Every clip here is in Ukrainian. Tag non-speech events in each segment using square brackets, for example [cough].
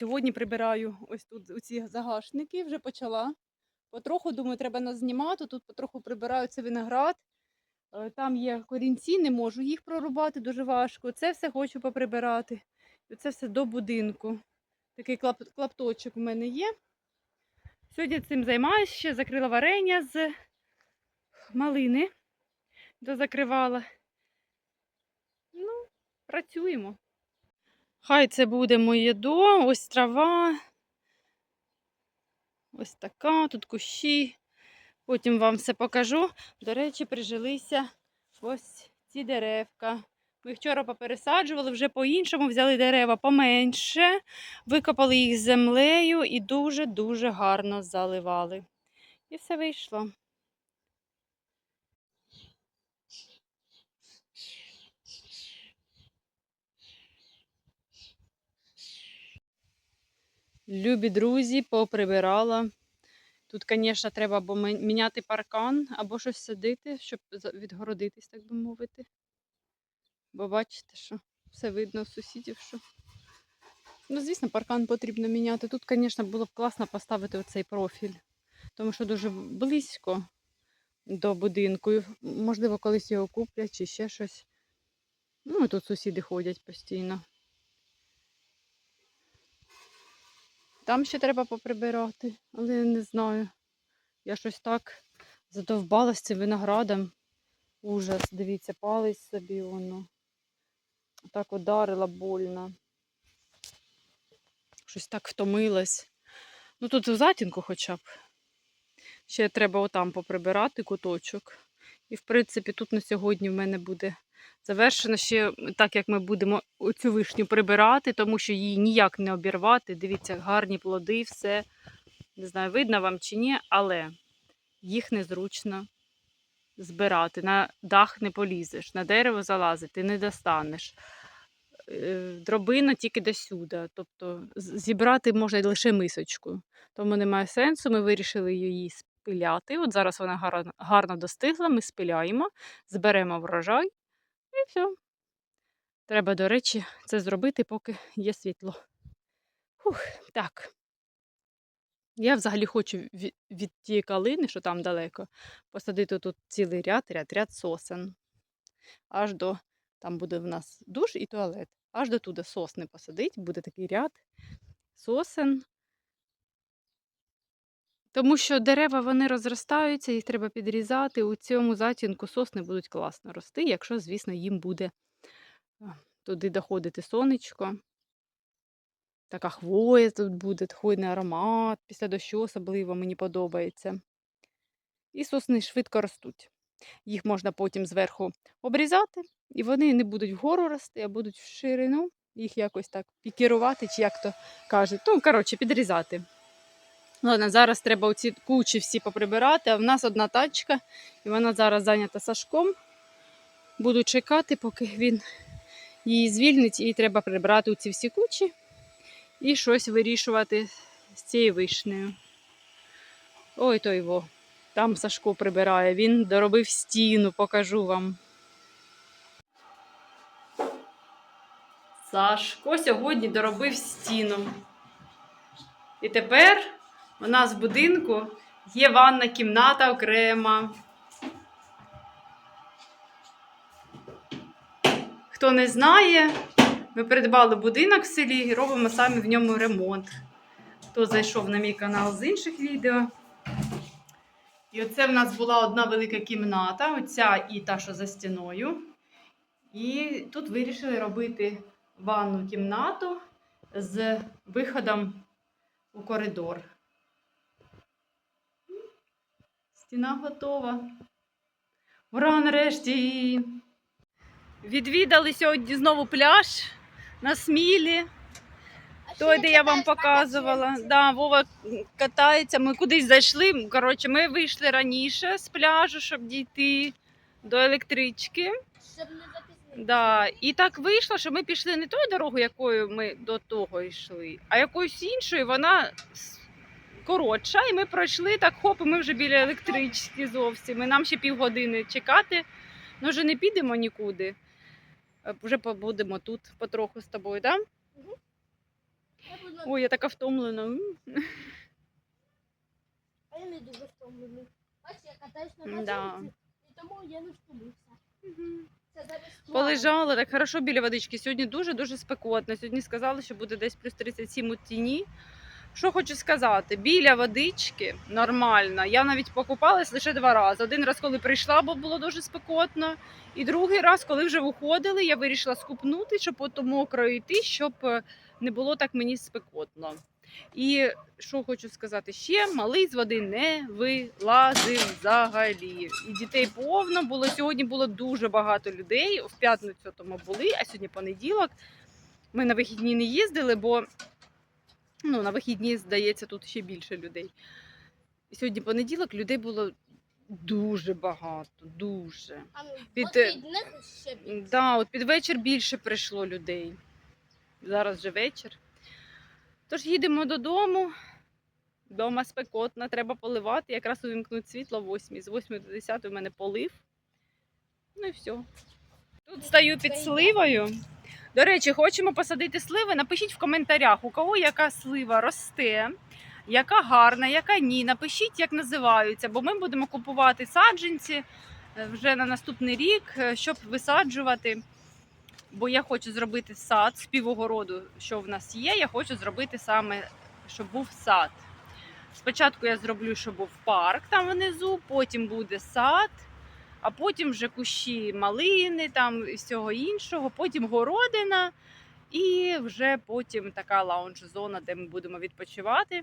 Сьогодні прибираю ось тут у ці загашники, вже почала. Потроху, думаю, треба нас знімати. Тут потроху прибираю це виноград. Е, Там є корінці, не можу їх прорубати, дуже важко. Це все хочу поприбирати. І це все до будинку. Такий клап, клапточок у мене є. Сьогодні цим займаюся, ще закрила варення з малини, дозакривала. Ну, працюємо. Хай це буде моє до, ось трава. Ось така, тут кущі. Потім вам все покажу. До речі, прижилися ось ці деревка. Ми вчора попересаджували, вже по-іншому взяли дерева поменше, викопали їх землею і дуже-дуже гарно заливали. І все вийшло. Любі друзі, поприбирала. Тут, звісно, треба або міняти паркан, або щось садити, щоб відгородитись, так би мовити. Бо бачите, що все видно у сусідів, що. Ну, звісно, паркан потрібно міняти. Тут, звісно, було б класно поставити оцей профіль, тому що дуже близько до будинку. Можливо, колись його куплять чи ще щось. Ну, тут сусіди ходять постійно. Там ще треба поприбирати, але я не знаю. Я щось так задовбалась цим виноградом. Ужас, дивіться, палець собі воно. Так ударила больно. Щось так втомилась. Ну тут в затінку хоча б. Ще треба отам поприбирати куточок. І, в принципі, тут на сьогодні в мене буде завершено ще, так як ми будемо оцю вишню прибирати, тому що її ніяк не обірвати. Дивіться, гарні плоди, все. Не знаю, видно вам чи ні, але їх незручно збирати. На дах не полізеш, на дерево залазити не достанеш. Е, Дробина тільки до сюди. Тобто зібрати можна лише мисочку. Тому немає сенсу. Ми вирішили її спиляти. От зараз вона гарно, гарно достигла, ми спиляємо, зберемо врожай і все. Треба, до речі, це зробити, поки є світло. Фух, так. Я взагалі хочу від, від тієї калини, що там далеко, посадити тут цілий ряд, ряд, ряд сосен. Аж до, там буде в нас душ і туалет. Аж до туди сосни посадить, буде такий ряд сосен. Тому що дерева вони розростаються, їх треба підрізати. У цьому затінку сосни будуть класно рости, якщо, звісно, їм буде туди доходити сонечко. Така хвоя тут буде, хвойний аромат, після дощу особливо мені подобається. І сосни швидко ростуть. Їх можна потім зверху обрізати, і вони не будуть вгору рости, а будуть в ширину. Їх якось так пікірувати, чи як то кажуть. Ну, коротше, підрізати. Ладно, зараз треба оці кучі всі поприбирати, а в нас одна тачка, і вона зараз зайнята Сашком. Буду чекати, поки він її звільнить, і треба прибрати ці всі кучі і щось вирішувати з цією вишнею. Ой той во. Там Сашко прибирає. Він доробив стіну, покажу вам. Сашко сьогодні доробив стіну. І тепер у нас в будинку є ванна кімната окрема. Хто не знає, ми придбали будинок в селі і робимо самі в ньому ремонт. Хто зайшов на мій канал з інших відео. І оце в нас була одна велика кімната, оця і та, що за стіною. І тут вирішили робити ванну кімнату з виходом у коридор. Стіна готова. Ура, нарешті! Відвідали сьогодні знову пляж на смілі. Той, де я вам показувала. Да, Вова катається. Ми кудись зайшли. Коротше, ми вийшли раніше з пляжу, щоб дійти до електрички. Щоб не запізнитися. Да. І так вийшло, що ми пішли не тою дорогою, якою ми до того йшли, а якоюсь іншою. Вона коротша, і ми пройшли так, хоп, і ми вже біля електрички зовсім. І нам ще півгодини чекати. Ну, вже не підемо нікуди. Е, Вже побудемо тут потроху з тобою, так? Да? Ой, я така втомлена. А я не дуже втомлений. Бачиш, я катаюсь на Да. машинці, і тому я не втомився. Полежала так хорошо біля водички. Сьогодні дуже-дуже спекотно. Сьогодні сказали, що буде десь плюс 37 у тіні. Що хочу сказати, біля водички нормально. Я навіть покупалась лише два рази. Один раз, коли прийшла, бо було дуже спекотно. І другий раз, коли вже виходили, я вирішила скупнути, щоб потім мокро йти, щоб е, не було так мені спекотно. І що хочу сказати ще, малий з води не вилазив взагалі. І дітей повно було. Сьогодні було дуже багато людей. В п'ятницю тому були, а сьогодні понеділок. Ми на вихідні не їздили, бо ну, на вихідні, здається, тут ще більше людей. І сьогодні понеділок людей було дуже багато, дуже. А Під, е, ще більше. Да, от під вечір більше прийшло людей. Зараз вже вечір. Тож їдемо додому. Дома спекотно, треба поливати. Якраз увімкнуть світло в 8. З 8 до 10 у мене полив. Ну і все. Тут стою під сливою. До речі, хочемо посадити сливи. Напишіть в коментарях, у кого яка слива росте, яка гарна, яка ні. Напишіть, як називаються, бо ми будемо купувати саджанці е, вже на наступний рік, е, щоб висаджувати. Бо я хочу зробити сад з півогороду, що в нас є. Я хочу зробити саме, щоб був сад. Спочатку я зроблю, щоб був парк там внизу, потім буде сад, а потім вже кущі малини там і всього іншого, потім городина, і вже потім така лаунж-зона, де ми будемо відпочивати.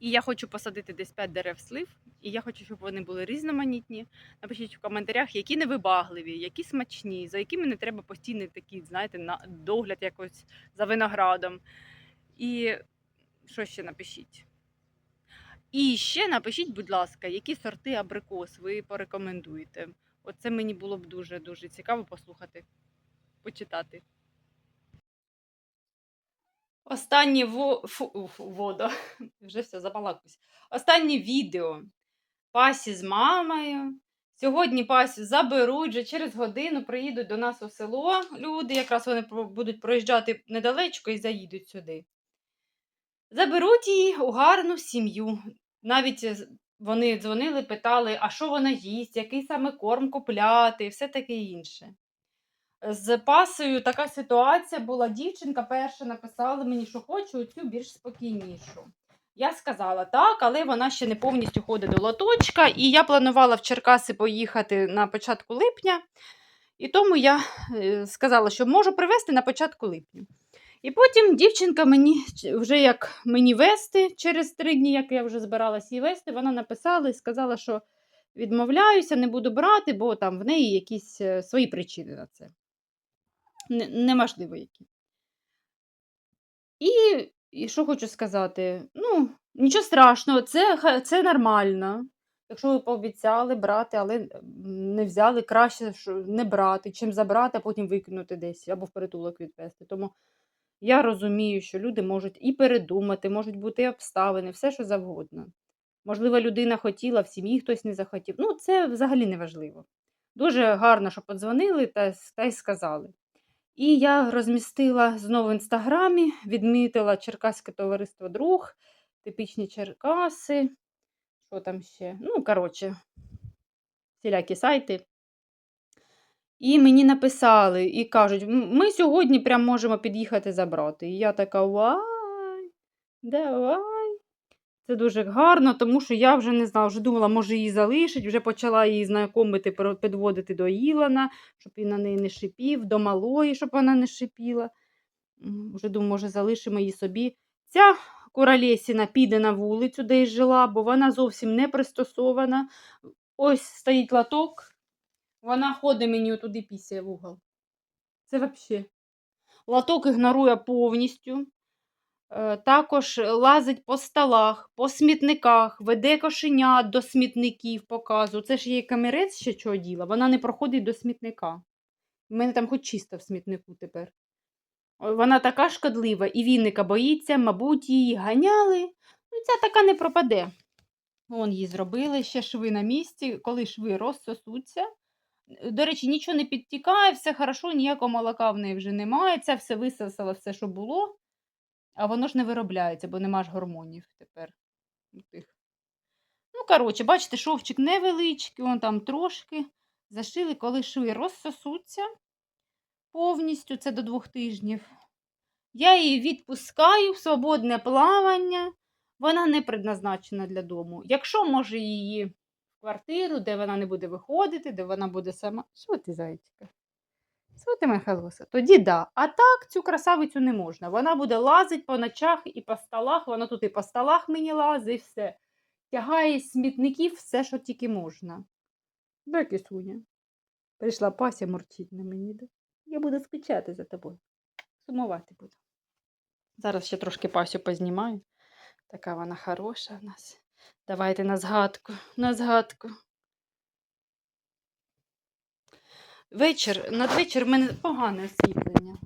І я хочу посадити десь 5 дерев слив, і я хочу, щоб вони були різноманітні. Напишіть в коментарях, які невибагливі, які смачні, за якими не треба постійно такий, знаєте, на догляд якось за виноградом. І що ще напишіть? І ще напишіть, будь ласка, які сорти абрикос ви порекомендуєте. Оце мені було б дуже дуже цікаво послухати, почитати. Останнє во... Фу, водо. [laughs] Вже все забалакусь. Останнє відео. Пасі з мамою. Сьогодні Пасю заберуть, вже через годину приїдуть до нас у село. Люди, якраз вони будуть проїжджати недалечко і заїдуть сюди. Заберуть її у гарну сім'ю. Навіть е, вони дзвонили, питали, а що вона їсть, який саме корм купляти, і все таке інше. З пасою така ситуація була. Дівчинка перша написала мені, що хочу цю більш спокійнішу. Я сказала так, але вона ще не повністю ходить до лоточка, і я планувала в Черкаси поїхати на початку липня. І тому я е, сказала, що можу привезти на початку липня. І потім дівчинка мені вже як мені вести через три дні, як я вже збиралась її вести, вона написала і сказала, що відмовляюся, не буду брати, бо там в неї якісь е, свої причини на це. Не- Неможливо які. І, і що хочу сказати? Ну, нічого страшного, це, це нормально. Якщо ви пообіцяли брати, але не взяли, краще не брати, чим забрати, а потім викинути десь або в притулок відвести. Тому я розумію, що люди можуть і передумати, можуть бути обставини, все що завгодно. Можливо, людина хотіла, в сім'ї хтось не захотів. Ну, це взагалі не важливо. Дуже гарно, що подзвонили та, та й сказали. І я розмістила знову в інстаграмі, відмітила Черкаське товариство Друг, типічні Черкаси. Що там ще? Ну, коротше, всілякі сайти. І мені написали і кажуть, ми сьогодні прям можемо під'їхати забрати. І я така, вай, давай. Це дуже гарно, тому що я вже не знала, вже думала, може її залишить, вже почала її знайомити, підводити до Ілана, щоб він на неї не шипів, до малої, щоб вона не шипіла. Вже думаю, може, залишимо її собі. Ця Куралєсіна піде на вулицю, де й жила, бо вона зовсім не пристосована. Ось стоїть латок, вона ходить мені туди після в угол. Це взагалі. Латок ігнорує повністю. Е, Також лазить по столах, по смітниках, веде кошенят до смітників, показу. Це ж її камірець ще чого діла. Вона не проходить до смітника. У мене там хоч чисто в смітнику тепер. Вона така шкодлива, і вінника боїться, мабуть, її ганяли. Ну, ця така не пропаде. Вон її зробили, ще шви на місці, коли шви розсосуться. До речі, нічого не підтікає, все хорошо, ніякого молока в неї вже немає. Це все висосало, все, що було. А воно ж не виробляється, бо нема ж гормонів тепер. Ну, коротше, бачите, шовчик невеличкий, он там трошки. Зашили, коли шви розсосуться повністю, це до двох тижнів. Я її відпускаю в свободне плавання. Вона не предназначена для дому. Якщо може її квартиру, де вона не буде виходити, де вона буде сама. Що ти, зайчика? Що ти, моя халоса? Тоді да. А так цю красавицю не можна. Вона буде лазити по ночах і по столах. Вона тут і по столах мені лазить, все. Тягає смітників все, що тільки можна. Да, кисуня. Прийшла Пася мурчить на мені. Да? Я буду скучати за тобою. Сумувати буду. Зараз ще трошки Пасю познімаю. Така вона хороша в нас. Давайте на згадку, на згадку. Вечір, надвечір в мене погане освітлення.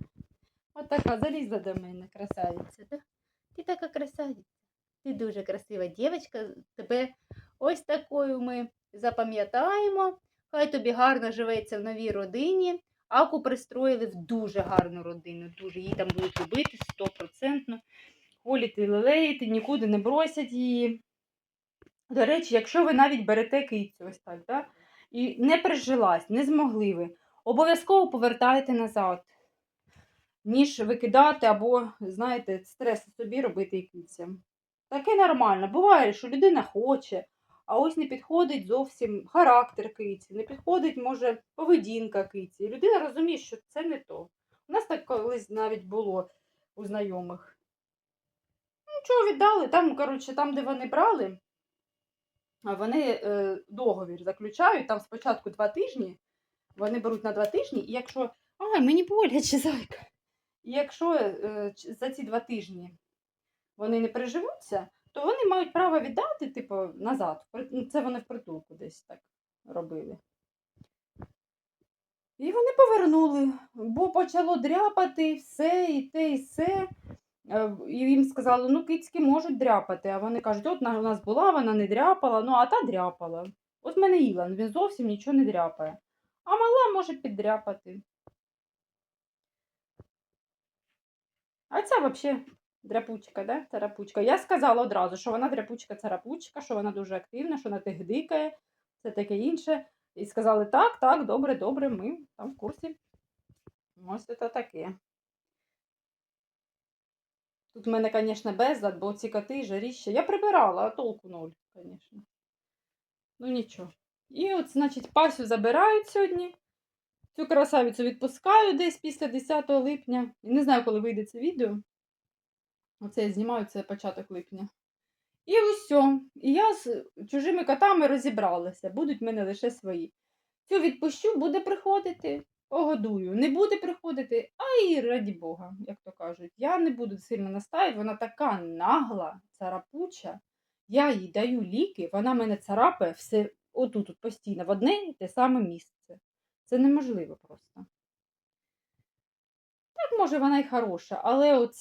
От така залізла до мене, красавиця. Да? Ти така красавиця. Ти дуже красива дівчинка. Тебе ось такою ми запам'ятаємо. Хай тобі гарно живеться в новій родині. Аку пристроїли в дуже гарну родину. Дуже її там будуть любити стопроцентно. Холіти, лелеїти, нікуди не бросять її. До речі, якщо ви навіть берете кицю, ось так, да? і не прижилась, не змогли ви, обов'язково повертайте назад, ніж викидати або, знаєте, стрес собі робити і кицям. Таке нормально. Буває, що людина хоче, а ось не підходить зовсім характер киці, не підходить, може, поведінка киці. І людина розуміє, що це не то. У нас так колись навіть було у знайомих. Нічого віддали, там, коротше, там, де вони брали, вони е, договір заключають, там спочатку два тижні, вони беруть на два тижні, і якщо. Ай, мені боляче, зайка. І якщо е, за ці два тижні вони не переживуться, то вони мають право віддати, типу, назад. Ну, Це вони в притулку десь так робили. І вони повернули, бо почало дряпати все, і те, і все. Е, І їм сказали, ну, кицьки можуть дряпати. А вони кажуть, от у нас була, вона не дряпала, ну, а та дряпала. От в мене Ілан, він зовсім нічого не дряпає. А мала може піддряпати. А ця взагалі дряпучка, да? Царапучка. Я сказала одразу, що вона дряпучка-царапучка, що вона дуже активна, що вона тихдикає, це таке інше. І сказали, так, так, добре, добре, ми там в курсі. Ось це таке. Тут в мене, звісно, безлад, бо ці коти, жаріще. Я прибирала, а толку ноль, звісно. Ну нічого. І от, значить, Пасю забирають сьогодні. Цю красавицю відпускаю десь після 10 липня. Не знаю, коли вийде це відео. Оце я знімаю, це початок липня. І усе. І я з чужими котами розібралася. Будуть в мене лише свої. Цю відпущу, буде приходити, погодую. Не буде приходити, а й раді Бога, як то кажуть. Я не буду сильно настаювати, вона така нагла, царапуча. Я їй даю ліки, вона мене царапає все отут, от постійно, в одне і те саме місце. Це неможливо просто. Так, може, вона й хороша, але от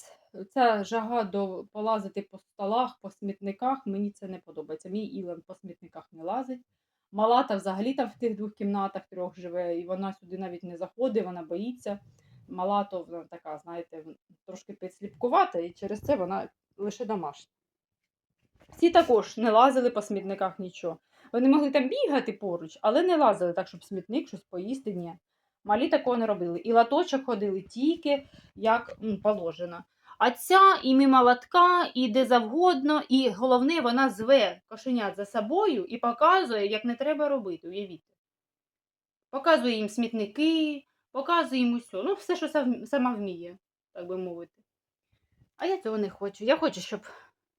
ця жага до полазити по столах, по смітниках, мені це не подобається. Мій Ілон по смітниках не лазить. Малата взагалі там в тих двох кімнатах трьох живе, і вона сюди навіть не заходить, вона боїться. Малато вона така, знаєте, трошки підсліпкувата, і через це вона лише домашня. Всі також не лазили по смітниках нічого. Вони могли там бігати поруч, але не лазили так, щоб смітник щось поїсти. Ні. Малі такого не робили. І латочок ходили тільки як положено. А ця і мимо латка, і де завгодно, і головне, вона зве кошенят за собою і показує, як не треба робити. Уявіть. Показує їм смітники, показує їм усе. Ну, все, що сама вміє, так би мовити. А я цього не хочу. Я хочу, щоб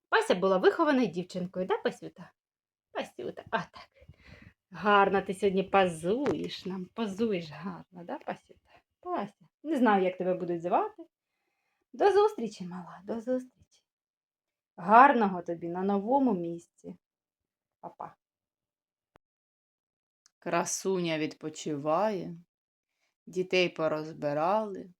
Пася була вихованою дівчинкою, да, Пасюта? Пасюта, а так. Гарно ти сьогодні позуєш нам, позуєш гарно, да, Пасюта? Пася. Не знаю, як тебе будуть звати. До зустрічі, мала, до зустрічі. Гарного тобі на новому місці. Па-па. Красуня відпочиває, дітей порозбирали,